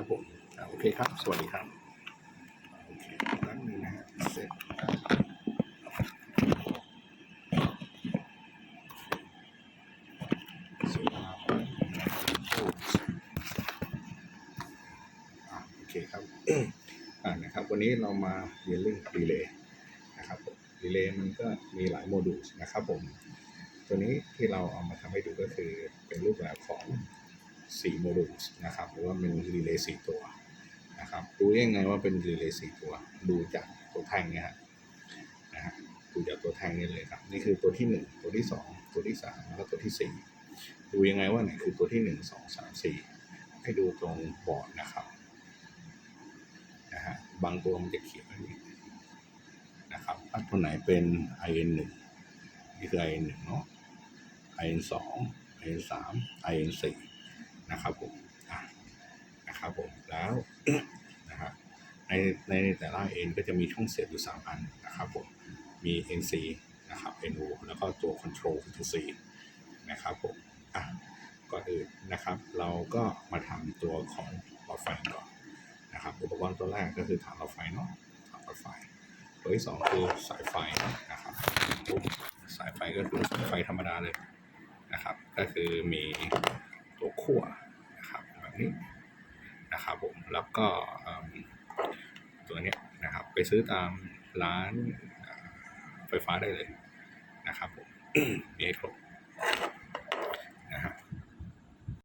ครับผมโอเคครับ สวัสดีครับโอเคครั้งหนึงนะฮะเสร็จโอเคครับอ่านะครับ วันนี้เรามาเรียนเรื่องรีเลย์นะครับรีเลย์มันก็มีหลายโมดูลนะครับผม ตัวนี้ที่เราเอามาทำให้ดูก็คือเป็นรูปแบบของ 4โมดูลนะครับหรือว่าเป็นรีเลย์4ตัวนะครับดูยังไงว่าเป็นรีเลย์4ตัว ดูจากตัวแท่งเนี่ยฮะนะฮะดูจากตัวแท่งนี่เลยครับนี่คือตัวที่1ตัวที่2ตัวที่3แล้วตัวที่4ดูยังไงว่าไหนคือตัวที่1 2 3 4ให้ดูตรงบอร์ดนะครับนะฮะบางตัวมันจะเขียนไว้อย่างนี้นะครับถ้าตัวไหนเป็น IN 1นี่คือ IN 1เนาะ IN สอง IN สาม IN สี่ นะครับผมนะครับผมแล้วนะฮะในในแต่ละ N ก็จะมีช่องเสียบอยู่สามอันนะครับผมมี NC นะครับ NO แล้วก็ตัว Control คือ C นะครับผมอะก่อนอื่นนะครับ เราก็มาทำตัวของหลอดไฟก่อนนะครับอุปกรณ์ตัวแรกก็คือฐานหลอดไฟเนาะฐานหลอดไฟ ตัวที่สองคือสายไฟนะครับปุ๊บสายไฟก็คือสายไฟธรรมดาเลยนะครับ ก็คือมีตัวขั้วนะครับแบบนี้ นะครับผมแล้วก็ตัวนี้นะครับไปซื้อตามร้านไฟฟ้าได้เลยนะครับผมมีให้ครบ